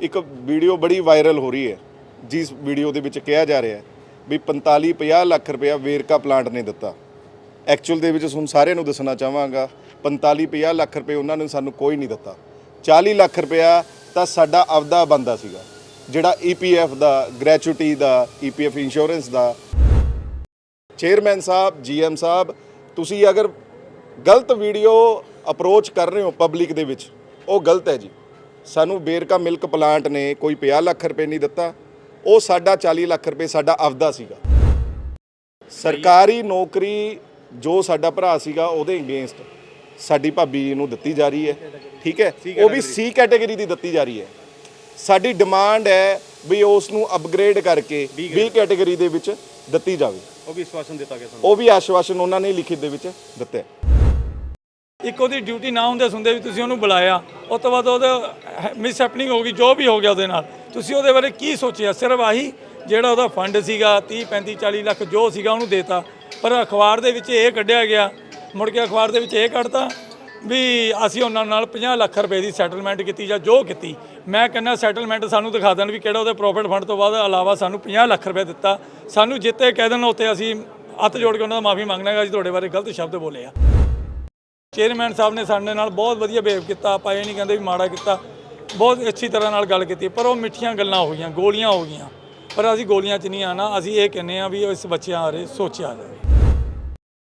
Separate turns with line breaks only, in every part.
ਇੱਕ ਵੀਡੀਓ ਬੜੀ ਵਾਇਰਲ ਹੋ ਰਹੀ ਹੈ, ਜਿਸ ਵੀਡੀਓ ਦੇ ਵਿੱਚ ਕਿਹਾ ਜਾ ਰਿਹਾ ਹੈ ਵੀ 45 50 ਲੱਖ ਰੁਪਇਆ ਵੇਰਕਾ ਪਲਾਂਟ ਨੇ ਦਿੱਤਾ। ਐਕਚੁਅਲ ਦੇ ਵਿੱਚ ਹੁਣ ਸਾਰਿਆਂ ਨੂੰ ਦੱਸਣਾ ਚਾਹਾਂਗਾ 45 50 ਲੱਖ ਰੁਪਏ ਉਹਨਾਂ ਨੇ ਸਾਨੂੰ ਕੋਈ ਨਹੀਂ ਦਿੱਤਾ। 40 ਲੱਖ ਰੁਪਇਆ ਤਾਂ ਸਾਡਾ ਆਪਦਾ ਬੰਦਾ ਸੀਗਾ, ਜਿਹੜਾ ਈਪੀਐਫ ਦਾ ਗ੍ਰੈਚੁਇਟੀ ਦਾ ਈਪੀਐਫ ਇੰਸ਼ੋਰੈਂਸ ਦਾ। ਚੇਅਰਮੈਨ ਸਾਹਿਬ ਜੀਐਮ ਸਾਹਿਬ, ਤੁਸੀਂ ਅਗਰ ਗਲਤ ਵੀਡੀਓ ਅਪਰੋਚ ਕਰ ਰਹੇ ਹੋ ਪਬਲਿਕ ਦੇ ਵਿੱਚ, ਉਹ ਗਲਤ ਹੈ ਜੀ। ਸਾਨੂੰ ਬੇਰਕਾ ਮਿਲਕ ਪਲਾਂਟ ਨੇ ਕੋਈ 50 ਲੱਖ ਰੁਪਏ ਨਹੀਂ ਦਿੱਤਾ। ਉਹ ਸਾਡਾ 40 ਲੱਖ ਰੁਪਏ ਸਾਡਾ ਆਪਦਾ ਸੀਗਾ। ਸਰਕਾਰੀ ਨੌਕਰੀ ਜੋ ਸਾਡਾ ਭਰਾ ਸੀਗਾ ਉਹਦੇ ਅਗੇਂਸਟ ਸਾਡੀ ਭਾਬੀ ਨੂੰ ਦਿੱਤੀ ਜਾ ਰਹੀ ਹੈ। ਠੀਕ ਹੈ? ਉਹ ਵੀ ਸੀ ਕੈਟਾਗਰੀ ਦੀ ਦਿੱਤੀ ਜਾ ਰਹੀ ਹੈ। ਸਾਡੀ ਡਿਮਾਂਡ ਹੈ ਵੀ ਉਸ ਨੂੰ ਅਪਗ੍ਰੇਡ ਕਰਕੇ ਬੀ ਕੈਟਾਗਰੀ ਦੇ ਵਿੱਚ ਦਿੱਤੀ ਜਾਵੇ।
ਉਹ ਵੀ ਵਿਸ਼ਵਾਸਨ ਦਿੱਤਾ ਗਿਆ ਸਾਨੂੰ।
ਉਹ ਵੀ ਆਸ਼ਵਾਸਨ ਉਹਨਾਂ ਨੇ ਲਿਖਿਤ ਦੇ ਵਿੱਚ ਦਿੱਤਾ।
ਇੱਕ ਉਹਦੀ ਡਿਊਟੀ ਨਾ ਹੁੰਦੇ ਸੁਣਦੇ ਵੀ ਤੁਸੀਂ ਉਹਨੂੰ ਬੁਲਾਇਆ ਉਸ ਤੋਂ ਬਾਅਦ ਉਹਦਾ ਮਿਸ ਹੈਪਨਿੰਗ ਹੋ ਗਈ, ਜੋ ਵੀ ਹੋ ਗਿਆ ਉਹਦੇ ਨਾਲ। ਤੁਸੀਂ ਉਹਦੇ ਬਾਰੇ ਕੀ ਸੋਚਿਆ? ਸਿਰਫ ਆਹੀ ਜਿਹੜਾ ਉਹਦਾ ਫੰਡ ਸੀਗਾ 30 35 40 ਲੱਖ ਜੋ ਸੀਗਾ ਉਹਨੂੰ ਦੇਤਾ। ਪਰ ਅਖਬਾਰ ਦੇ ਵਿੱਚ ਇਹ ਕੱਢਿਆ ਗਿਆ, ਮੁੜ ਕੇ ਅਖਬਾਰ ਦੇ ਵਿੱਚ ਇਹ ਕੱਢਤਾ ਵੀ ਅਸੀਂ ਉਹਨਾਂ ਨਾਲ 50 ਲੱਖ ਰੁਪਏ ਦੀ ਸੈਟਲਮੈਂਟ ਕੀਤੀ ਜਾਂ ਜੋ ਕੀਤੀ। ਮੈਂ ਕਹਿੰਦਾ ਸੈਟਲਮੈਂਟ ਸਾਨੂੰ ਦਿਖਾ ਦੇਣ ਵੀ ਕਿਹੜਾ ਉਹਦੇ ਪ੍ਰੋਫਿਟ ਫੰਡ ਤੋਂ ਬਾਅਦ ਇਲਾਵਾ ਸਾਨੂੰ 50 ਲੱਖ ਰੁਪਏ ਦਿੱਤਾ। ਸਾਨੂੰ ਜਿੱਤੇ ਕਹਿ ਦੇਣ ਉੱਤੇ ਅਸੀਂ ਹੱਥ ਜੋੜ ਕੇ ਉਹਨਾਂ ਦਾ ਮਾਫੀ ਮੰਗਣਾ ਹੈ ਅਸੀਂ ਤੁਹਾਡੇ ਬਾਰੇ ਗਲਤ ਸ਼ਬਦ ਬੋਲੇ ਆ। ਚੇਅਰਮੈਨ ਸਾਹਿਬ ਨੇ ਸਾਡੇ ਨਾਲ ਬਹੁਤ ਵਧੀਆ ਬਿਹੇਵ ਕੀਤਾ, ਆਪਾਂ ਇਹ ਨਹੀਂ ਕਹਿੰਦੇ ਵੀ ਮਾੜਾ ਕੀਤਾ, ਬਹੁਤ ਅੱਛੀ ਤਰ੍ਹਾਂ ਨਾਲ ਗੱਲ ਕੀਤੀ, ਪਰ ਉਹ ਮਿੱਠੀਆਂ ਗੱਲਾਂ ਹੋ ਗਈਆਂ, ਗੋਲੀਆਂ ਹੋ ਗਈਆਂ, ਪਰ ਅਸੀਂ ਗੋਲੀਆਂ 'ਚ ਨਹੀਂ ਆਣਾ ਅਸੀਂ ਇਹ ਕਹਿੰਦੇ ਆ ਵੀ ਇਸ ਬੱਚਿਆਂ ਬਾਰੇ ਸੋਚਿਆ ਜਾਵੇ।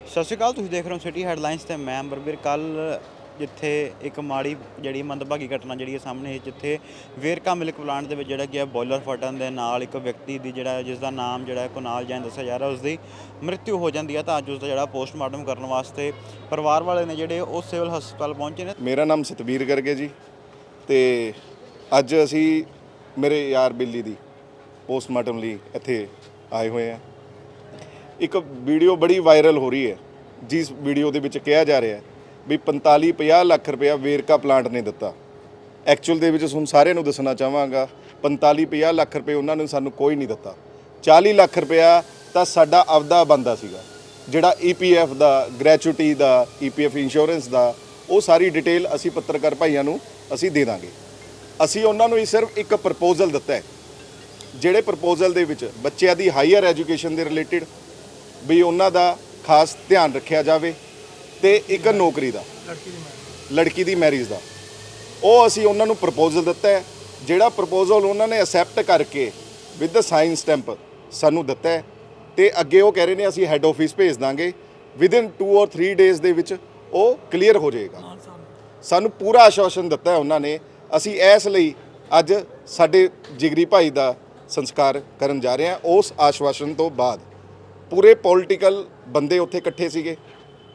ਸਤਿ ਸ਼੍ਰੀ ਅਕਾਲ, ਤੁਸੀਂ ਦੇਖ ਰਹੇ ਹੋ ਸਿਟੀ ਹੈਡਲਾਈਨਸ ਤੇ ਮੈਂ ਅੰਬਰਵੀਰ ਕੱਲ ਜਿੱਥੇ ਇੱਕ ਮਾੜੀ ਜਿਹੜੀ ਮੰਦਭਾਗੀ ਘਟਨਾ ਜਿਹੜੀ ਹੈ ਸਾਹਮਣੇ ਆਈ, ਜਿੱਥੇ ਵੇਰਕਾ ਮਿਲਕ ਪਲਾਂਟ ਦੇ ਵਿੱਚ ਜਿਹੜਾ ਗਿਆ ਬੋਇਲਰ ਫਟਣ ਦੇ ਨਾਲ ਇੱਕ ਵਿਅਕਤੀ ਦੀ ਜਿਹੜਾ ਜਿਸ ਦਾ ਨਾਮ ਜਿਹੜਾ ਕੁਨਾਲ ਜੈਨ ਦੱਸਿਆ ਜਾ ਰਿਹਾ ਉਸ ਦੀ ਮ੍ਰਿਤਿੂ ਹੋ ਜਾਂਦੀ ਹੈ ਤਾਂ ਅੱਜ ਉਸ ਦਾ ਜਿਹੜਾ ਪੋਸਟਮਾਰਟਮ ਕਰਨ ਵਾਸਤੇ ਪਰਿਵਾਰ ਵਾਲੇ ਨੇ ਜਿਹੜੇ ਉਹ ਸਿਵਲ ਹਸਪਤਾਲ ਪਹੁੰਚੇ ਨੇ।
ਮੇਰਾ ਨਾਮ ਸਤਬੀਰ ਗਰਗੇ ਜੀ ਤੇ ਅੱਜ ਅਸੀਂ ਮੇਰੇ ਯਾਰ ਬਿੱਲੀ ਦੀ ਪੋਸਟਮਾਰਟਮ ਲਈ ਇੱਥੇ ਆਏ ਹੋਏ ਆ ਇੱਕ ਵੀਡੀਓ ਬੜੀ ਵਾਇਰਲ ਹੋ ਰਹੀ ਹੈ ਜਿਸ ਵੀਡੀਓ ਦੇ ਵਿੱਚ ਕਿਹਾ ਜਾ ਰਿਹਾ ਹੈ ਵੀ 45 50 ਲੱਖ ਰੁਪਇਆ ਵੇਰਕਾ ਪਲਾਂਟ ਨੇ ਦਿੱਤਾ। ਐਕਚੁਅਲ ਦੇ ਵਿੱਚ ਹੁਣ ਸਾਰਿਆਂ ਨੂੰ ਦੱਸਣਾ ਚਾਹਾਂਗਾ 45 50 ਲੱਖ ਰੁਪਏ ਉਹਨਾਂ ਨੇ ਸਾਨੂੰ ਕੋਈ ਨਹੀਂ ਦਿੱਤਾ। 40 ਲੱਖ ਰੁਪਇਆ ਤਾਂ ਸਾਡਾ ਆਪਦਾ ਬੰਦਾ ਸੀਗਾ, ਜਿਹੜਾ ਈਪੀਐਫ ਦਾ ਗ੍ਰੈਚੁਇਟੀ ਦਾ ਈਪੀਐਫ ਇੰਸ਼ੋਰੈਂਸ ਦਾ, ਉਹ ਸਾਰੀ ਡਿਟੇਲ ਅਸੀਂ ਪੱਤਰਕਾਰ ਭਾਈਆਂ ਨੂੰ ਅਸੀਂ ਦੇ ਦਾਂਗੇ। ਅਸੀਂ ਉਹਨਾਂ ਨੂੰ ਹੀ ਸਿਰਫ ਇੱਕ ਪ੍ਰਪੋਜ਼ਲ ਦਿੱਤਾ ਹੈ, ਜਿਹੜੇ ਪ੍ਰਪੋਜ਼ਲ ਦੇ ਵਿੱਚ ਬੱਚਿਆਂ ਦੀ ਹਾਇਰ ਐਜੂਕੇਸ਼ਨ ਦੇ ਰਿਲੇਟਡ ਵੀ ਉਹਨਾਂ ਦਾ ਖਾਸ ਧਿਆਨ ਰੱਖਿਆ ਜਾਵੇ ਤੇ ਇੱਕ ਨੌਕਰੀ ਦਾ। ਲੜਕੀ ਦੀ ਮੈਰਿਜ ਦਾ ਉਹ ਅਸੀਂ ਉਹਨਾਂ ਨੂੰ ਪ੍ਰਪੋਜ਼ਲ ਦਿੱਤਾ ਹੈ। ਜਿਹੜਾ ਪ੍ਰਪੋਜ਼ਲ ਉਹਨਾਂ ਨੇ ਅਸੈਪਟ ਕਰਕੇ ਵਿਦ ਦ ਸਾਈਨ ਸਟੈਂਪ ਸਾਨੂੰ ਦਿੱਤਾ ਹੈ। ਤੇ ਅੱਗੇ ਉਹ ਕਹਿ ਰਹੇ ਨੇ ਅਸੀਂ ਹੈੱਡ ਆਫਿਸ ਭੇਜ ਦਾਂਗੇ। ਵਿਦਿਨ 2 অর 3 ਡੇਜ਼ ਦੇ ਵਿੱਚ ਉਹ ਕਲੀਅਰ ਹੋ ਜਾਏਗਾ। ਸਾਨੂੰ। ਪੂਰਾ ਆਸ਼ਵਾਸਨ ਦਿੱਤਾ ਹੈ ਉਹਨਾਂ ਨੇ। ਅਸੀਂ ਇਸ ਲਈ ਅੱਜ ਸਾਡੇ ਜਿਗਰੀ ਭਾਈ ਦਾ ਸੰਸਕਾਰ ਕਰਨ ਜਾ ਰਹੇ ਹਾਂ। ਉਸ ਆਸ਼ਵਾਸਨ ਤੋਂ ਬਾਅਦ ਪੂਰੇ ਪੋਲਿਟੀਕਲ ਬੰਦੇ ਉੱਥੇ ਇਕੱਠੇ ਸੀਗੇ।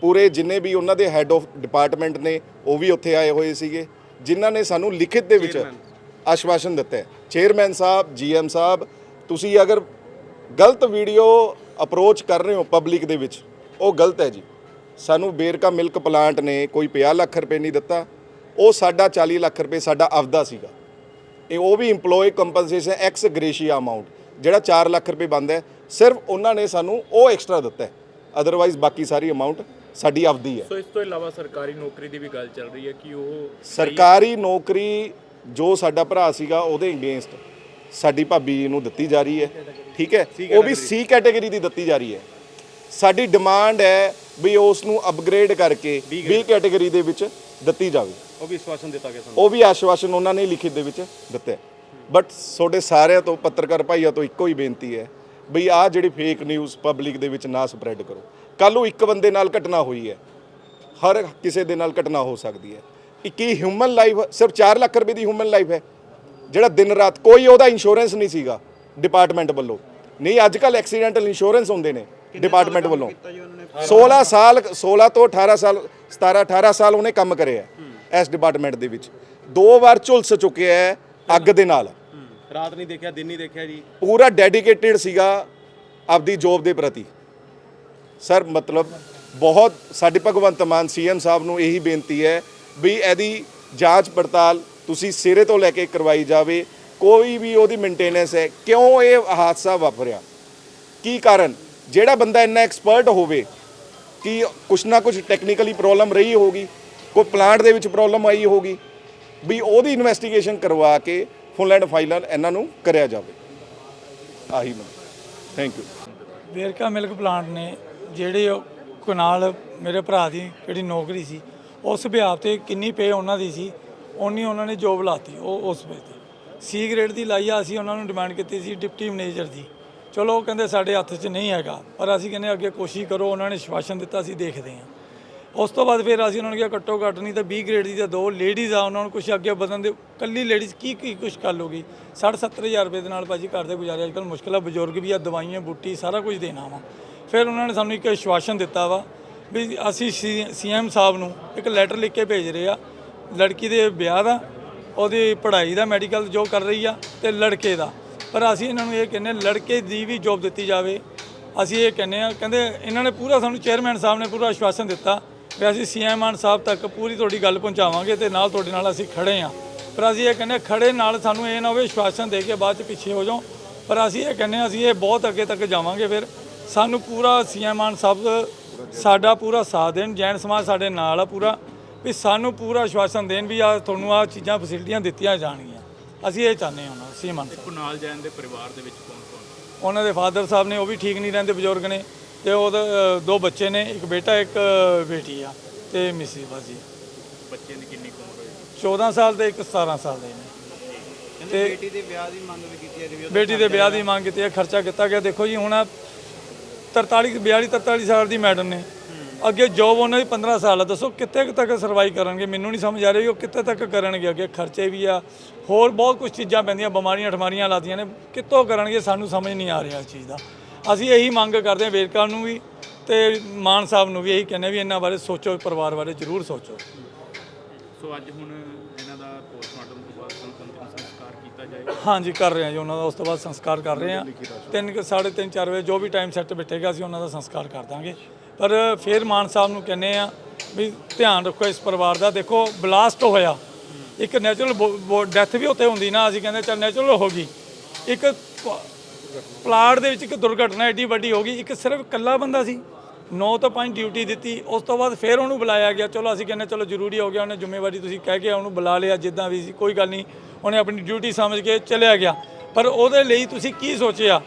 ਪੂਰੇ ਜਿੰਨੇ ਵੀ ਉਹਨਾਂ ਦੇ ਹੈੱਡ ਆਫ ਡਿਪਾਰਟਮੈਂਟ ਨੇ ਉਹ ਵੀ ਉੱਥੇ ਆਏ ਹੋਏ ਸੀਗੇ ਜਿਨ੍ਹਾਂ ਨੇ ਸਾਨੂੰ ਲਿਖਿਤ ਦੇ ਵਿੱਚ ਆਸ਼ਵਾਸਨ ਦਿੱਤਾ ਹੈ। ਚੇਅਰਮੈਨ ਸਾਹਿਬ ਜੀਐਮ ਸਾਹਿਬ ਤੁਸੀਂ ਅਗਰ ਗਲਤ ਵੀਡੀਓ ਅਪਰੋਚ ਕਰ ਰਹੇ ਹੋ ਪਬਲਿਕ ਦੇ ਵਿੱਚ ਉਹ ਗਲਤ ਹੈ ਜੀ। ਸਾਨੂੰ ਬੇਰਕਾ ਮਿਲਕ ਪਲਾਂਟ ਨੇ ਕੋਈ 50 ਲੱਖ ਰੁਪਏ ਨਹੀਂ ਦਿੱਤਾ ਉਹ ਸਾਡਾ 40 ਲੱਖ ਰੁਪਏ ਸਾਡਾ ਆਪਦਾ ਸੀਗਾ। ਇਹ ਉਹ ਵੀ EMPLOYE compensation ex gratia amount ਜਿਹੜਾ 4 ਲੱਖ ਰੁਪਏ ਬੰਦ ਹੈ ਸਿਰਫ ਉਹਨਾਂ ਨੇ ਸਾਨੂੰ ਉਹ ਐਕਸਟਰਾ ਦਿੱਤਾ ਹੈ। ਅਦਰਵਾਈਜ਼ ਬਾਕੀ ਸਾਰੀ ਅਮਾਉਂਟ ਸਾਡੀ ਆਪਦੀ ਹੈ।
ਸੋ ਇਸ ਤੋਂ ਇਲਾਵਾ ਸਰਕਾਰੀ ਨੌਕਰੀ ਦੀ ਵੀ ਗੱਲ ਚੱਲ ਰਹੀ ਹੈ ਕਿ ਉਹ
ਸਰਕਾਰੀ ਨੌਕਰੀ ਜੋ ਸਾਡਾ ਭਰਾ ਸੀਗਾ ਉਹਦੇ ਅਗੇਂਸਟ ਸਾਡੀ ਭਾਬੀ ਨੂੰ ਦਿੱਤੀ ਜਾ ਰਹੀ ਹੈ। ਠੀਕ ਹੈ? ਉਹ ਵੀ ਸੀ ਕੈਟਾਗਰੀ ਦੀ ਦਿੱਤੀ ਜਾ ਰਹੀ ਹੈ। ਸਾਡੀ ਡਿਮਾਂਡ ਹੈ ਵੀ ਉਸ ਨੂੰ ਅਪਗ੍ਰੇਡ ਕਰਕੇ ਬੀ ਕੈਟਾਗਰੀ ਦੇ ਵਿੱਚ ਦਿੱਤੀ ਜਾਵੇ।
ਉਹ ਵੀ ਵਿਸ਼ਵਾਸਨ ਦਿੱਤਾ ਗਿਆ ਸਾਨੂੰ।
ਉਹ ਵੀ ਆਸ਼ਵਾਸਨ ਉਹਨਾਂ ਨੇ ਲਿਖਿਤ ਦੇ ਵਿੱਚ ਦਿੱਤਾ। ਬਟ ਤੁਹਾਡੇ ਸਾਰਿਆਂ ਤੋਂ ਪੱਤਰਕਾਰ ਭਾਈਆਂ ਤੋਂ ਇੱਕੋ ਹੀ ਬੇਨਤੀ ਹੈ ਬਈ ਆਹ ਜਿਹੜੀ ਫੇਕ ਨਿਊਜ਼ ਪਬਲਿਕ ਦੇ ਵਿੱਚ ਨਾ ਸਪਰੈਡ ਕਰੋ। ਕੱਲ ਨੂੰ ਇੱਕ ਬੰਦੇ ਨਾਲ ਘਟਨਾ ਹੋਈ ਹੈ। ਹਰ ਕਿਸੇ ਦੇ ਨਾਲ ਘਟਨਾ ਹੋ ਸਕਦੀ ਹੈ। ਇੱਕ ਹੀ ਹਿਊਮਨ ਲਾਈਫ ਸਿਰਫ 4 ਲੱਖ ਰੁਪਏ ਦੀ ਹਿਊਮਨ ਲਾਈਫ ਹੈ ਜਿਹੜਾ ਦਿਨ ਰਾਤ ਕੋਈ ਉਹਦਾ ਇੰਸ਼ੋਰੈਂਸ ਨਹੀਂ ਸੀਗਾ ਡਿਪਾਰਟਮੈਂਟ ਵੱਲੋਂ। ਨਹੀਂ ਅੱਜ ਕੱਲ ਐਕਸੀਡੈਂਟਲ ਇੰਸ਼ੋਰੈਂਸ ਹੁੰਦੇ ਨੇ ਡਿਪਾਰਟਮੈਂਟ ਵੱਲੋਂ। 16 ਸਾਲ 16 ਤੋਂ 18 ਸਾਲ 17 18 ਸਾਲ ਉਹਨੇ ਕੰਮ ਕਰਿਆ ਇਸ ਡਿਪਾਰਟਮੈਂਟ ਦੇ ਵਿੱਚ। ਦੋ ਵਾਰ ਝੁਲਸ ਚੁੱਕਿਆ ਹੈ ਅੱਗ ਦੇ ਨਾਲ।
ਰਾਤ ਨਹੀਂ ਦੇਖਿਆ ਦਿਨ ਨਹੀਂ ਦੇਖਿਆ ਜੀ?
ਪੂਰਾ ਡੈਡੀਕੇਟਿਡ ਸੀਗਾ ਆਪਦੀ ਜੋਬ ਦੇ ਪ੍ਰਤੀ। ਸਰ, ਮਤਲਬ ਬਹੁਤ ਸਾਡੇ ਭਗਵੰਤ ਮਾਨ ਸੀਐਮ ਸਾਹਿਬ ਨੂੰ ਇਹੀ ਬੇਨਤੀ ਹੈ ਵੀ ਇਹਦੀ ਜਾਂਚ ਪੜਤਾਲ ਤੁਸੀਂ ਸਿਰੇ ਤੋਂ ਲੈ ਕੇ ਕਰਵਾਈ ਜਾਵੇ। ਕੋਈ ਵੀ ਉਹਦੀ ਮੇਨਟੇਨੈਂਸ ਹੈ, ਕਿਉਂ ਇਹ ਹਾਦਸਾ ਵਾਪਰਿਆ? ਕੀ ਕਾਰਨ? ਜਿਹੜਾ ਬੰਦਾ ਇੰਨਾ ਐਕਸਪਰਟ ਹੋਵੇ, ਕਿ ਕੁਛ ਨਾ ਕੁਛ ਟੈਕਨੀਕਲੀ ਪ੍ਰੋਬਲਮ ਰਹੀ ਹੋਗੀ ਕੋਈ ਪਲਾਂਟ ਦੇ ਵਿੱਚ ਪ੍ਰੋਬਲਮ ਆਈ ਹੋਗੀ ਵੀ ਉਹਦੀ ਇਨਵੈਸਟੀਗੇਸ਼ਨ ਕਰਵਾ ਕੇ ਫੁੱਲ ਐਂਡ ਫਾਈਨਲ ਇਹਨਾਂ ਨੂੰ ਕਰਿਆ ਜਾਵੇ। ਆਹੀ ਮੈਂ thank you
Verka milk plant ਨੇ ਜਿਹੜੇ ਉਹ ਕਨਾਲ ਮੇਰੇ ਭਰਾ ਦੀ ਜਿਹੜੀ ਨੌਕਰੀ ਸੀ, ਉਸ ਵਿਆਹ ਤੇ ਕਿੰਨੀ ਪੇ ਉਹਨਾਂ ਦੀ ਸੀ ਉਨੀ ਉਹਨਾਂ ਨੇ ਜੋਬ ਲਾਤੀ, ਉਹ ਉਸ ਪੇ ਤੇ। ਸੀ ਗ੍ਰੇਡ ਦੀ ਲਾਈ ਆ, ਅਸੀਂ ਉਹਨਾਂ ਨੂੰ ਡਿਮਾਂਡ ਕੀਤੀ ਸੀ ਡਿਪਟੀ ਮੈਨੇਜਰ ਦੀ। ਚਲੋ, ਉਹ ਕਹਿੰਦੇ ਸਾਡੇ ਹੱਥ 'ਚ ਨਹੀਂ ਹੈਗਾ, ਪਰ ਅਸੀਂ ਕਹਿੰਦੇ ਅੱਗੇ ਕੋਸ਼ਿਸ਼ ਕਰੋ, ਉਹਨਾਂ ਨੇ ਸ਼ਵਾਸ਼ਨ ਦਿੱਤਾ, ਅਸੀਂ ਦੇਖਦੇ ਹਾਂ। ਉਸ ਤੋਂ ਬਾਅਦ ਫਿਰ ਅਸੀਂ ਉਹਨਾਂ ਨੂੰ ਕਿਹਾ, ਘੱਟੋ ਘੱਟ ਨਹੀਂ ਤਾਂ 20 ਗ੍ਰੇਡ ਦੀ ਤਾਂ ਦੋ ਲੇਡੀਜ਼ ਆ, ਉਹਨਾਂ ਨੂੰ ਕੁਝ ਅੱਗੇ ਵਧਣ ਦੇ ਕੱਲੀ ਲੇਡੀਜ਼ ਕੀ ਕੀ ਕੁਝ ਕਰ ਲੋਗੀ 60 70000 ਰੁਪਏ ਦੇ ਨਾਲ ਭਾਜੀ ਘਰ ਦੇ ਗੁਜ਼ਾਰੇ, ਅੱਜ ਕੱਲ੍ਹ ਮੁਸ਼ਕਿਲ ਆ, ਬਜ਼ੁਰਗ ਵੀ ਆ, ਦਵਾਈਆਂ, ਬੂਟੀ, ਸਾਰਾ ਕੁਝ ਦੇਣਾ ਵਾ। ਫਿਰ ਉਹਨਾਂ ਨੇ ਸਾਨੂੰ ਇੱਕ ਵਿਸ਼ਵਾਸਨ ਦਿੱਤਾ ਵਾ ਵੀ ਅਸੀਂ ਸੀਐਮ ਸਾਹਿਬ ਨੂੰ ਇੱਕ ਲੈਟਰ ਲਿਖ ਕੇ ਭੇਜ ਰਹੇ ਆ। ਲੜਕੀ ਦੇ ਵਿਆਹ ਦਾ ਉਹਦੀ ਪੜ੍ਹਾਈ ਦਾ ਮੈਡੀਕਲ ਜੋ ਕਰ ਰਹੀ ਆ ਤੇ ਲੜਕੇ ਦਾ। ਪਰ ਅਸੀਂ ਇਹਨਾਂ ਨੂੰ ਇਹ ਕਹਿੰਦੇ ਹਾਂ, ਲੜਕੇ ਦੀ ਵੀ ਜੋਬ ਦਿੱਤੀ ਜਾਵੇ। ਅਸੀਂ ਇਹ ਕਹਿੰਦੇ ਆ ਕਹਿੰਦੇ ਇਹਨਾਂ ਨੇ ਪੂਰਾ ਸਾਨੂੰ ਚੇਅਰਮੈਨ ਸਾਹਿਬ ਨੇ ਪੂਰਾ ਆਸ਼ਵਾਸਨ ਦਿੱਤਾ ਵੀ ਅਸੀਂ ਸੀਐਮ ਮਾਨ ਸਾਹਿਬ ਤੱਕ ਪੂਰੀ ਤੁਹਾਡੀ ਗੱਲ ਪਹੁੰਚਾਵਾਂਗੇ ਤੇ ਨਾਲ ਤੁਹਾਡੇ ਨਾਲ ਅਸੀਂ ਖੜੇ ਆ ਪਰ ਅਸੀਂ ਇਹ ਕਹਿੰਦੇ ਹਾਂ, ਖੜੇ ਨਾਲ ਸਾਨੂੰ ਇਹ ਨਾ ਹੋਵੇ ਆਸ਼ਵਾਸਨ ਦੇ ਕੇ ਬਾਅਦ ਚ ਪਿੱਛੇ ਹੋ ਜਾਓ। ਪਰ ਅਸੀਂ ਇਹ ਕਹਿੰਦੇ ਹਾਂ, ਅਸੀਂ ਇਹ ਬਹੁਤ ਅੱਗੇ ਤੱਕ ਜਾਵਾਂਗੇ ਫਿਰ। ਸਾਨੂੰ ਪੂਰਾ ਸੀਐਮ ਮਾਨ ਸਾਹਿਬ ਸਾਡਾ ਪੂਰਾ ਸਾਥ ਦੇਣ ਜੈਨ ਸਮਾਜ ਸਾਡੇ ਨਾਲ ਆ ਪੂਰਾ। ਵੀ ਸਾਨੂੰ ਪੂਰਾ ਆਸ਼ਵਾਸਨ ਦੇਣ ਵੀ ਆ ਤੁਹਾਨੂੰ ਆ ਚੀਜ਼ਾਂ ਫੈਸਿਲਿਟੀਆਂ ਦਿੱਤੀਆਂ ਜਾਣਗੀਆਂ। ਅਸੀਂ ਇਹ ਚਾਹੁੰਦੇ ਹਾਂ ਸੀਐਮ ਮਾਨ ਸਾਹਿਬ।
ਕੁਨਾਲ ਜੈਨ ਦੇ ਪਰਿਵਾਰ ਦੇ ਵਿੱਚ ਕੌਣ ਕੌਣ
ਉਹਨਾਂ ਦੇ ਫਾਦਰ ਸਾਹਿਬ ਨੇ ਉਹ ਵੀ ਠੀਕ ਨਹੀਂ ਰਹਿੰਦੇ ਬਜ਼ੁਰਗ ਨੇ। ਤੇ ਉਹਦੇ ਅ, ਦੋ ਬੱਚੇ ਨੇ ਇੱਕ ਬੇਟਾ ਇੱਕ ਬੇਟੀ ਆ ਤੇ ਮਿਸਿਸ ਬਾਜੀ।
ਬੱਚੇ ਦੀ ਕਿੰਨੀ ਉਮਰ ਹੋਈ?
14 ਸਾਲ ਤੇ ਇੱਕ 17 ਸਾਲ ਦੇ ਨੇ।
ਕਹਿੰਦੇ ਬੇਟੀ ਦੇ ਵਿਆਹ ਦੀ ਮੰਗ ਵੀ ਕੀਤੀ ਹੈ
ਬੇਟੀ ਦੇ ਵਿਆਹ ਦੀ ਮੰਗ ਕੀਤੀ ਹੈ ਖਰਚਾ ਕੀਤਾ ਗਿਆ। ਦੇਖੋ ਜੀ ਹੁਣ 43 42 43 ਸਾਲ ਦੀ ਮੈਡਮ ਨੇ। ਅੱਗੇ ਜੋਬ ਉਹਨਾਂ ਦੀ 15 ਸਾਲ ਆ। ਦੱਸੋ ਕਿੱਥੇ ਕੁ ਤੱਕ ਸਰਵਾਈਵ ਕਰਨਗੇ? ਮੈਨੂੰ ਨਹੀਂ ਸਮਝ ਆ ਰਹੀ ਉਹ ਕਿੱਥੇ ਤੱਕ ਕਰਨਗੇ? ਅੱਗੇ ਖਰਚੇ ਵੀ ਆ। ਹੋਰ ਬਹੁਤ ਕੁਝ ਚੀਜ਼ਾਂ ਪੈਂਦੀਆਂ। ਬਿਮਾਰੀਆਂ, ਠਮਾਰੀਆਂ ਲਾਦੀਆਂ ਨੇ। ਕਿੱਥੋਂ ਕਰਨਗੇ? ਸਾਨੂੰ ਸਮਝ ਨਹੀਂ ਆ ਰਿਹਾ ਇਸ ਚੀਜ਼ ਦਾ। ਅਸੀਂ ਇਹੀ ਮੰਗ ਕਰਦੇ ਹਾਂ ਵੇਰਕਾ ਨੂੰ ਵੀ ਤੇ ਮਾਨ ਸਾਹਿਬ ਨੂੰ ਵੀ ਇਹੀ ਕਹਿੰਦੇ ਵੀ ਇਹਨਾਂ ਬਾਰੇ ਸੋਚੋ, ਪਰਿਵਾਰ ਬਾਰੇ ਜ਼ਰੂਰ ਸੋਚੋ।
ਸੋ ਅੱਜ ਹੁਣ ਇਹਨਾਂ ਦਾ ਪੋਸਟਮਾਰਟਮ ਤੋਂ ਬਾਅਦ ਸੰਤੰਤਰ ਸੰਸਕਾਰ ਕੀਤਾ ਜਾਏਗਾ
ਹਾਂਜੀ ਕਰ ਰਹੇ ਹਾਂ ਜੀ ਉਹਨਾਂ ਦਾ ਉਸ ਤੋਂ ਬਾਅਦ ਸੰਸਕਾਰ ਕਰ ਰਹੇ ਹਾਂ। ਤਿੰਨ ਕੁ, ਸਾਢੇ ਤਿੰਨ ਚਾਰ ਵਜੇ ਜੋ ਵੀ ਟਾਈਮ ਸੈੱਟ ਬਿਠੇਗਾ ਅਸੀਂ ਉਹਨਾਂ ਦਾ ਸੰਸਕਾਰ ਕਰ ਦਾਂਗੇ। ਪਰ ਫਿਰ ਮਾਨ ਸਾਹਿਬ ਨੂੰ ਕਹਿੰਦੇ ਆ ਵੀ ਧਿਆਨ ਰੱਖੋ ਇਸ ਪਰਿਵਾਰ ਦਾ। ਦੇਖੋ ਬਲਾਸਟ ਹੋਇਆ। ਇੱਕ ਨੈਚੁਰਲ ਡੈਥ ਵੀ ਉੱਥੇ ਹੁੰਦੀ ਨਾ ਅਸੀਂ ਕਹਿੰਦੇ ਚੱਲ ਨੈਚੁਰਲ ਹੋ ਗਈ। ਇੱਕ ਪਲਾਟ ਦੇ ਵਿੱਚ ਇੱਕ ਦੁਰਘਟਨਾ ਐਡੀ ਵੱਡੀ ਹੋ ਗਈ। ਇੱਕ ਸਿਰਫ ਇਕੱਲਾ ਬੰਦਾ ਸੀ। 9 ਤੋਂ 5 ਡਿਊਟੀ ਦਿੱਤੀ, ਉਸ ਤੋਂ ਬਾਅਦ ਫਿਰ ਉਹਨੂੰ ਬੁਲਾਇਆ ਗਿਆ। ਚਲੋ ਅਸੀਂ ਕਹਿੰਦੇ, ਚਲੋ ਜ਼ਰੂਰੀ ਹੋ ਗਿਆ, ਉਹਨੇ ਜ਼ਿੰਮੇਵਾਰੀ ਤੁਸੀਂ ਕਹਿ ਕੇ ਉਹਨੂੰ ਬੁਲਾ ਲਿਆ, ਜਿੱਦਾਂ ਵੀ ਸੀ, ਕੋਈ ਗੱਲ ਨਹੀਂ। ਉਹਨੇ ਆਪਣੀ ਡਿਊਟੀ ਸਮਝ ਕੇ ਚਲਿਆ ਗਿਆ। ਪਰ ਉਹਦੇ ਲਈ ਤੁਸੀਂ ਕੀ ਸੋਚਿਆ?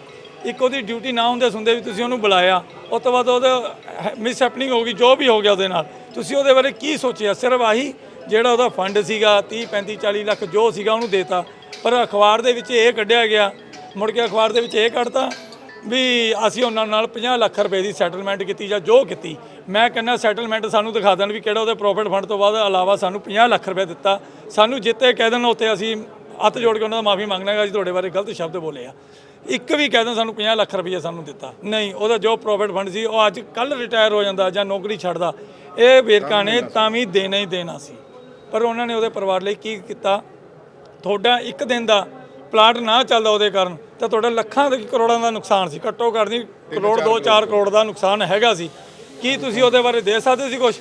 ਇੱਕ ਉਹਦੀ ਡਿਊਟੀ ਨਾ ਹੁੰਦੇ ਸੁਣਦੇ ਵੀ ਤੁਸੀਂ ਉਹਨੂੰ ਬੁਲਾਇਆ। ਉਸ ਤੋਂ ਬਾਅਦ ਉਹਦਾ ਮਿਸ ਹੈਪਨਿੰਗ ਹੋ ਗਈ, ਜੋ ਵੀ ਹੋ ਗਿਆ ਉਹਦੇ ਨਾਲ। ਤੁਸੀਂ ਉਹਦੇ ਬਾਰੇ ਕੀ ਸੋਚਿਆ? ਸਿਰਫ ਆਹੀ ਜਿਹੜਾ ਉਹਦਾ ਫੰਡ ਸੀਗਾ 30 35 40 ਲੱਖ ਜੋ ਸੀਗਾ ਉਹਨੂੰ ਦੇਤਾ। ਪਰ ਅਖਬਾਰ ਦੇ ਵਿੱਚ ਇਹ ਕੱਢਿਆ ਗਿਆ। ਮੁੜ ਕੇ ਅਖਬਾਰ ਦੇ ਵਿੱਚ ਇਹ ਕੱਢਤਾ। ਵੀ ਅਸੀਂ ਉਹਨਾਂ ਨਾਲ 50 ਲੱਖ ਰੁਪਏ ਦੀ ਸੈਟਲਮੈਂਟ ਕੀਤੀ ਜਾਂ ਜੋ ਕੀਤੀ। ਮੈਂ ਕਹਿੰਦਾ ਸੈਟਲਮੈਂਟ ਸਾਨੂੰ ਦਿਖਾ ਦੇਣ ਵੀ ਕਿਹੜਾ ਉਹਦੇ ਪ੍ਰੋਫਿਟ ਫੰਡ ਤੋਂ ਬਾਅਦ ਇਲਾਵਾ ਸਾਨੂੰ 50 ਲੱਖ ਰੁਪਏ ਦਿੱਤਾ। ਸਾਨੂੰ ਜਿੱਤੇ ਕਹਿ ਦੇਣ ਉੱਤੇ ਅਸੀਂ ਹੱਥ ਜੋੜ ਕੇ ਉਹਨਾਂ ਦਾ ਮਾਫੀ ਮੰਗਣਾ ਹੈ ਅਸੀਂ ਤੁਹਾਡੇ ਬਾਰੇ ਗਲਤ ਸ਼ਬਦ ਬੋਲੇ ਆ। ਇੱਕ ਵੀ ਕਹਿ ਦੇਣ ਸਾਨੂੰ 50 ਲੱਖ ਰੁਪਏ ਸਾਨੂੰ ਦਿੱਤਾ। ਨਹੀਂ, ਉਹਦਾ ਜੋ ਪ੍ਰੋਫਿਟ ਫੰਡ ਸੀ, ਉਹ ਅੱਜ ਕੱਲ ਰਿਟਾਇਰ ਹੋ ਜਾਂਦਾ ਜਾਂ ਨੌਕਰੀ ਛੱਡਦਾ। ਇਹ ਵੇਰਕਾ ਨੇ ਤਾਂ ਵੀ ਦੇਣਾ ਹੀ ਦੇਣਾ ਸੀ। ਪਰ ਉਹਨਾਂ ਨੇ ਉਹਦੇ ਪਰਿਵਾਰ ਲਈ ਕੀ ਕੀਤਾ? ਤੁਹਾਡਾ ਇੱਕ ਦਿਨ ਦਾ ਪਲਾਟ ਨਾ ਚੱਲਦਾ ਉਹਦੇ ਕਾਰਨ ਤਾਂ ਤੁਹਾਡਾ ਲੱਖਾਂ ਦੇ ਕਰੋੜਾਂ ਦਾ ਨੁਕਸਾਨ ਸੀ। ਘੱਟੋ ਘੱਟ ਨਹੀਂ ਕਰੋੜ 2-4 ਕਰੋੜ ਦਾ। ਨੁਕਸਾਨ ਹੈਗਾ ਸੀ। ਕੀ ਤੁਸੀਂ ਉਹਦੇ ਬਾਰੇ ਦੇ ਸਕਦੇ ਸੀ ਕੁਝ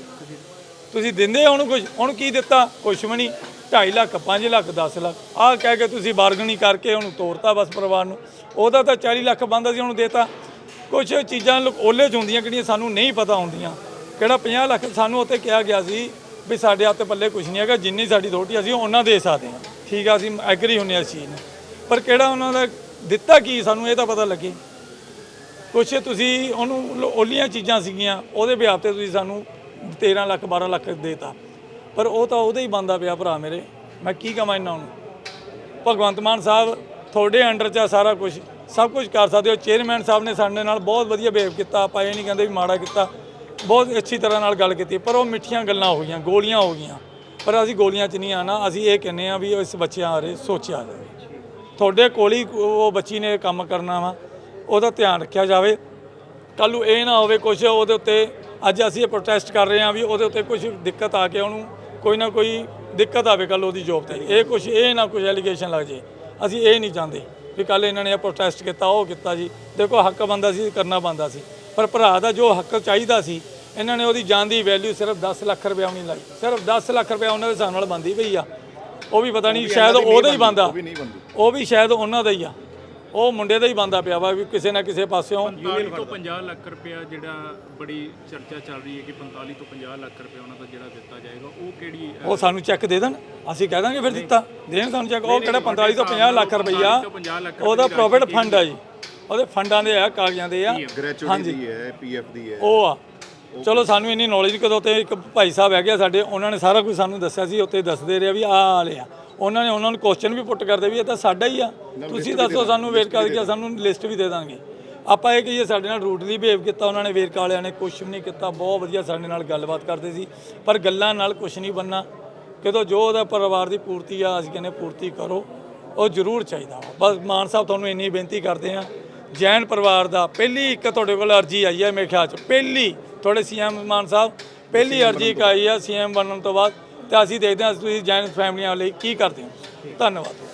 ਤੁਸੀਂ ਦਿੰਦੇ ਹੋ ਉਹਨੂੰ ਕੁਝ ਉਹਨੂੰ ਕੀ ਦਿੱਤਾ? ਕੁਛ ਵੀ ਨਹੀਂ। 2.5 ਲੱਖ 5 ਲੱਖ 10 ਲੱਖ। ਆਹ ਕਹਿ ਕੇ ਤੁਸੀਂ ਬਾਰਗਨੀ ਕਰਕੇ ਉਹਨੂੰ ਤੋਰਤਾ ਬਸ ਪਰਿਵਾਰ ਨੂੰ। ਉਹਦਾ ਤਾਂ 40 ਲੱਖ ਬੰਦਾ ਸੀ ਉਹਨੂੰ ਦੇਤਾ। ਕੁਝ ਚੀਜ਼ਾਂ ਓਲੇ 'ਚ ਹੁੰਦੀਆਂ ਕਿਹੜੀਆਂ ਸਾਨੂੰ ਨਹੀਂ ਪਤਾ ਹੁੰਦੀਆਂ। ਕਿਹੜਾ 50 ਲੱਖ ਸਾਨੂੰ ਉੱਥੇ ਕਿਹਾ ਗਿਆ ਸੀ ਵੀ ਸਾਡੇ ਹੱਥ ਪੱਲੇ ਕੁਝ ਨਹੀਂ ਹੈਗਾ ਜਿੰਨੀ ਸਾਡੀ ਥੋੜੀ ਅਸੀਂ ਉਹਨਾਂ ਦੇ ਸਕਦੇ ਹਾਂ। ਠੀਕ ਆ ਅਸੀਂ ਐਗਰੀ ਹੁੰਨੇ ਆ ਇਸ ਚੀਜ਼ ਨਾਲ। ਪਰ ਕਿਹੜਾ ਉਹਨਾਂ ਦਾ ਦਿੱਤਾ ਕੀ ਸਾਨੂੰ ਇਹ ਤਾਂ ਪਤਾ ਲੱਗੇ। ਕੁਛ ਤੁਸੀਂ ਉਹਨੂੰ ਲੋ- ਓਲੀਆਂ ਚੀਜ਼ਾਂ ਸੀਗੀਆਂ, ਉਹਦੇ ਵਿਆਹ ਤੇ ਤੁਸੀਂ ਸਾਨੂੰ 13 ਲੱਖ 12 ਲੱਖ ਦੇਤਾ। ਪਰ ਉਹ ਤਾਂ ਉਹਦੇ ਹੀ ਬੰਦਾ ਪਿਆ ਭਰਾ ਮੇਰੇ। ਮੈਂ ਕੀ ਕਮਾਂ ਇਹਨਾਂ ਨੂੰ? ਭਗਵੰਤ ਮਾਨ ਸਾਹਿਬ ਤੁਹਾਡੇ ਅੰਡਰ 'ਚ ਆ ਸਾਰਾ ਕੁਝ ਸਭ ਕੁਝ ਕਰ ਸਕਦੇ ਹੋ। ਚੇਅਰਮੈਨ ਸਾਹਿਬ ਨੇ ਸਾਡੇ ਨਾਲ ਬਹੁਤ ਵਧੀਆ ਬਿਹੇਵ ਕੀਤਾ। ਆਪਾਂ ਇਹ ਨਹੀਂ ਕਹਿੰਦੇ ਵੀ ਮਾੜਾ ਕੀਤਾ। ਬਹੁਤ ਅੱਛੀ ਤਰ੍ਹਾਂ ਨਾਲ ਗੱਲ ਕੀਤੀ। ਪਰ ਉਹ ਮਿੱਠੀਆਂ ਗੱਲਾਂ ਹੋ ਗਈਆਂ, ਗੋਲੀਆਂ ਹੋ ਗਈਆਂ। ਪਰ ਅਸੀਂ ਗੋਲੀਆਂ 'ਚ ਨਹੀਂ ਆਣਾ ਅਸੀਂ ਇਹ ਕਹਿੰਦੇ ਆ ਵੀ ਇਸ ਬੱਚਿਆਂ ਬਾਰੇ ਸੋਚਿਆ ਜਾਵੇ। ਤੁਹਾਡੇ ਕੋਲ ਹੀ ਉਹ ਬੱਚੀ ਨੇ ਕੰਮ ਕਰਨਾ ਵਾ, ਉਹਦਾ ਧਿਆਨ ਰੱਖਿਆ ਜਾਵੇ। ਕੱਲ ਨੂੰ ਇਹ ਨਾ ਹੋਵੇ ਕੁਝ ਉਹਦੇ ਉੱਤੇ, ਅੱਜ ਅਸੀਂ ਇਹ ਪ੍ਰੋਟੈਸਟ ਕਰ ਰਹੇ ਹਾਂ ਵੀ ਉਹਦੇ ਉੱਤੇ ਕੁਝ ਦਿੱਕਤ ਆ ਕੇ ਉਹਨੂੰ ਕੋਈ ਨਾ ਕੋਈ ਦਿੱਕਤ ਆਵੇ ਕੱਲ ਉਹਦੀ ਜੋਬ ਤੇ। ਇਹ ਕੁਝ ਇਹ ਨਾ ਕੁਝ ਐਲੀਗੇਸ਼ਨ ਲੱਗ ਜੇ। ਅਸੀਂ ਇਹ ਨਹੀਂ ਚਾਹੁੰਦੇ ਵੀ ਕੱਲ ਇਹਨਾਂ ਨੇ ਇਹ ਪ੍ਰੋਟੈਸਟ ਕੀਤਾ, ਉਹ ਕੀਤਾ ਜੀ। ਦੇਖੋ ਹੱਕ ਬੰਦਾ ਸੀ, ਕਰਨਾ ਬੰਦਾ ਸੀ। ਪਰ ਭਰਾ ਦਾ ਜੋ ਹੱਕ ਚਾਹੀਦਾ ਸੀ, ਇਹਨਾਂ ਨੇ ਉਹਦੀ ਜਾਨ ਦੀ ਵੈਲਿਊ ਸਿਰਫ 10 ਲੱਖ ਰੁਪਏ ਨਹੀਂ ਲਾਈ। ਸਿਰਫ 10 ਲੱਖ ਰੁਪਏ ਉਹਨਾਂ ਦੇ ਹਿਸਾਬ ਨਾਲ ਬੰਦੀ ਪਈ ਆ। ਉਹ ਵੀ ਪਤਾ ਨਹੀਂ ਸ਼ਾਇਦ ਉਹਦਾ ਹੀ ਬੰਦਾ।
ਵੀ ਨਹੀਂ ਬੰਦੀ
ਉਹ ਵੀ ਸ਼ਾਇਦ ਉਹਨਾਂ ਦਾ ਹੀ ਆ। ਉਹ ਮੁੰਡੇ ਦਾ ਹੀ ਬੰਦਾ ਪਿਆ ਵਾ ਵੀ ਕਿਸੇ ਨਾ ਕਿਸੇ ਪਾਸਿਓਂ
45 ਤੋਂ 50 ਲੱਖ ਰੁਪਇਆ ਜਿਹੜਾ ਬੜੀ ਚਰਚਾ ਚੱਲ ਰਹੀ ਹੈ ਕਿ 45 ਤੋਂ 50 ਲੱਖ ਰੁਪਇਆ ਉਹਨਾਂ ਦਾ ਜਿਹੜਾ ਦਿੱਤਾ ਜਾਏਗਾ ਉਹ ਕਿਹੜੀ
ਉਹ ਸਾਨੂੰ ਚੈੱਕ ਦੇ ਦੇਣ। ਅਸੀਂ ਕਹਿ ਦਾਂਗੇ ਫਿਰ ਦਿੱਤਾ। ਦੇਣ ਸਾਨੂੰ ਚੈੱਕ। ਉਹ ਕਿਹੜਾ 45 ਤੋਂ 50 ਲੱਖ ਰੁਪਈਆ
50 ਲੱਖ
ਉਹਦਾ ਪ੍ਰੋਫਿਟ ਫੰਡ ਆ ਜੀ। ਉਹਦੇ ਫੰਡਾਂ ਦੇ ਆ ਕਾਗਜ਼ਾਂ ਦੇ ਆ।
ਗ੍ਰੈਚੁਇਟੀ ਦੀ ਹੈ ਪੀਐਫ ਦੀ ਹੈ।
ਉਹ ਆ। ਚਲੋ ਸਾਨੂੰ ਇੰਨੀ ਨੌਲੇਜ ਕਦੋਂ ਤੇ ਇੱਕ ਭਾਈ ਸਾਹਿਬ ਹੈਗੇ ਆ ਸਾਡੇ ਉਹਨਾਂ ਨੇ ਸਾਰਾ ਕੁਝ ਸਾਨੂੰ ਦੱਸਿਆ ਸੀ ਉੱਤੇ ਦੱਸਦੇ ਰਹੇ ਵੀ ਆਹ ਵਾਲੇ ਆ। ਉਹਨਾਂ ਨੇ ਉਹਨਾਂ ਨੂੰ ਕੁਐਸਚਨ ਵੀ ਪੁੱਟ ਕਰਦੇ ਵੀ ਇਹ ਤਾਂ ਸਾਡਾ ਹੀ ਆ। ਤੁਸੀਂ ਦੱਸੋ ਸਾਨੂੰ ਵੇਟ ਕਰਕੇ ਸਾਨੂੰ ਲਿਸਟ ਵੀ ਦੇ ਦਾਂਗੇ। ਆਪਾਂ ਇਹ ਕਹੀਏ ਸਾਡੇ ਨਾਲ ਰੂਟਲੀ ਬਿਹੇਵ ਕੀਤਾ ਉਹਨਾਂ ਨੇ ਵੇਰਕਾ ਵਾਲਿਆਂ ਨੇ ਕੁਝ ਵੀ ਨਹੀਂ ਕੀਤਾ ਬਹੁਤ ਵਧੀਆ ਸਾਡੇ ਨਾਲ ਗੱਲਬਾਤ ਕਰਦੇ ਸੀ। ਪਰ ਗੱਲਾਂ ਨਾਲ ਕੁਝ ਨਹੀਂ ਬੰਨਾ ਕਿਦੋਂ ਜੋ ਉਹਦਾ ਪਰਿਵਾਰ ਦੀ ਪੂਰਤੀ ਆ ਅਸੀਂ ਕਹਿੰਦੇ ਪੂਰਤੀ ਕਰੋ। ਉਹ ਜ਼ਰੂਰ ਚਾਹੀਦਾ। ਬਸ ਮਾਨ ਸਾਹਿਬ ਤੁਹਾਨੂੰ ਇੰਨੀ ਬੇਨਤੀ ਕਰਦੇ ਆ ਜੈਨ ਪਰਿਵਾਰ ਦਾ ਪਹਿਲੀ ਇੱਕ ਤੁਹਾਡੇ ਕੋਲ ਅਰਜੀ ਆਈ ਹੈ ਮੇਰੇ ਖਿਆਲ ਚ। ਪਹਿਲੀ ਤੁਹਾਡੇ ਸੀਐਮ ਮਾਨ ਸਾਹਿਬ ਪਹਿਲੀ ਅਰਜੀ ਇੱਕ ਆਈ ਹੈ ਸੀਐਮ ਬਣਨ ਤੋਂ ਬਾਅਦ ਤੇ ਅਸੀਂ ਦੇਖਦੇ ਹਾਂ ਤੁਸੀਂ ਜੈਨ ਫੈਮਲੀਆਂ ਲਈ ਕੀ ਕਰਦੇ ਹੋ। ਧੰਨਵਾਦ।